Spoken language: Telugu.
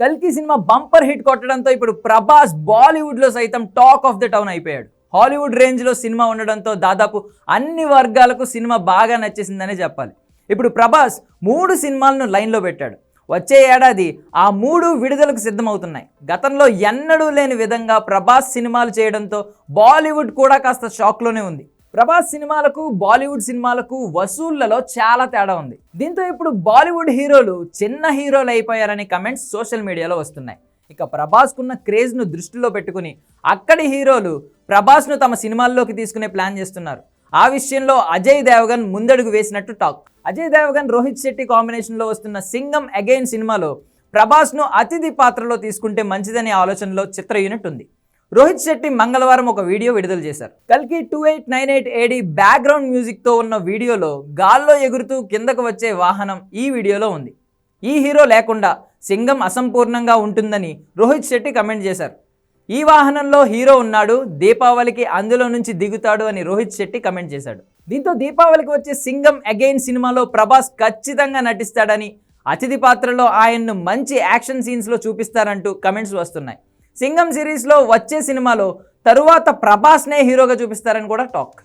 కల్కి సినిమా బంపర్ హిట్ కొట్టడంతో ఇప్పుడు ప్రభాస్ బాలీవుడ్లో సైతం టాక్ ఆఫ్ ద టౌన్ అయిపోయాడు. హాలీవుడ్ రేంజ్లో సినిమా ఉండడంతో దాదాపు అన్ని వర్గాలకు సినిమా బాగా నచ్చేసిందనే చెప్పాలి. ఇప్పుడు ప్రభాస్ మూడు సినిమాలను లైన్లో పెట్టాడు. వచ్చే ఏడాది ఆ మూడు విడుదలకు సిద్ధమవుతున్నాయి. గతంలో ఎన్నడూ లేని విధంగా ప్రభాస్ సినిమాలు చేయడంతో బాలీవుడ్ కూడా కాస్త షాక్లోనే ఉంది. ప్రభాస్ సినిమాలకు బాలీవుడ్ సినిమాలకు వసూళ్ళలో చాలా తేడా ఉంది. దీంతో ఇప్పుడు బాలీవుడ్ హీరోలు చిన్న హీరోలు అయిపోయారనే కమెంట్స్ సోషల్ మీడియాలో వస్తున్నాయి. ఇక ప్రభాస్కున్న క్రేజ్ను దృష్టిలో పెట్టుకుని అక్కడి హీరోలు ప్రభాస్ను తమ సినిమాల్లోకి తీసుకునే ప్లాన్ చేస్తున్నారు. ఆ విషయంలో అజయ్ దేవగన్ ముందడుగు వేసినట్టు టాక్. అజయ్ దేవగన్ రోహిత్ శెట్టి కాంబినేషన్లో వస్తున్న సింగం అగైన్ సినిమాలో ప్రభాస్ను అతిథి పాత్రలో తీసుకుంటే మంచిదనే ఆలోచనలో చిత్ర యూనిట్ ఉంది. రోహిత్ శెట్టి మంగళవారం ఒక వీడియో విడుదల చేశారు. కల్కి two eight nine eight AD background మ్యూజిక్తో ఉన్న వీడియోలో గాల్లో ఎగురుతూ కిందకు వచ్చే వాహనం ఈ వీడియోలో ఉంది. ఈ హీరో లేకుండా సింగం అసంపూర్ణంగా ఉంటుందని రోహిత్ శెట్టి కమెంట్ చేశారు. ఈ వాహనంలో హీరో ఉన్నాడు దీపావళికి అందులో నుంచి దిగుతాడు అని రోహిత్ శెట్టి కమెంట్ చేశాడు. దీంతో దీపావళికి వచ్చే సింగం అగైన్ సినిమాలో ప్రభాస్ ఖచ్చితంగా నటిస్తాడని అతిథి పాత్రలో ఆయన్ను మంచి యాక్షన్ సీన్స్లో చూపిస్తారంటూ కమెంట్స్ వస్తున్నాయి. సింగం సిరీస్లో వచ్చే సినిమాలో తరువాత ప్రభాస్నే హీరోగా చూపిస్తారని కూడా టాక్.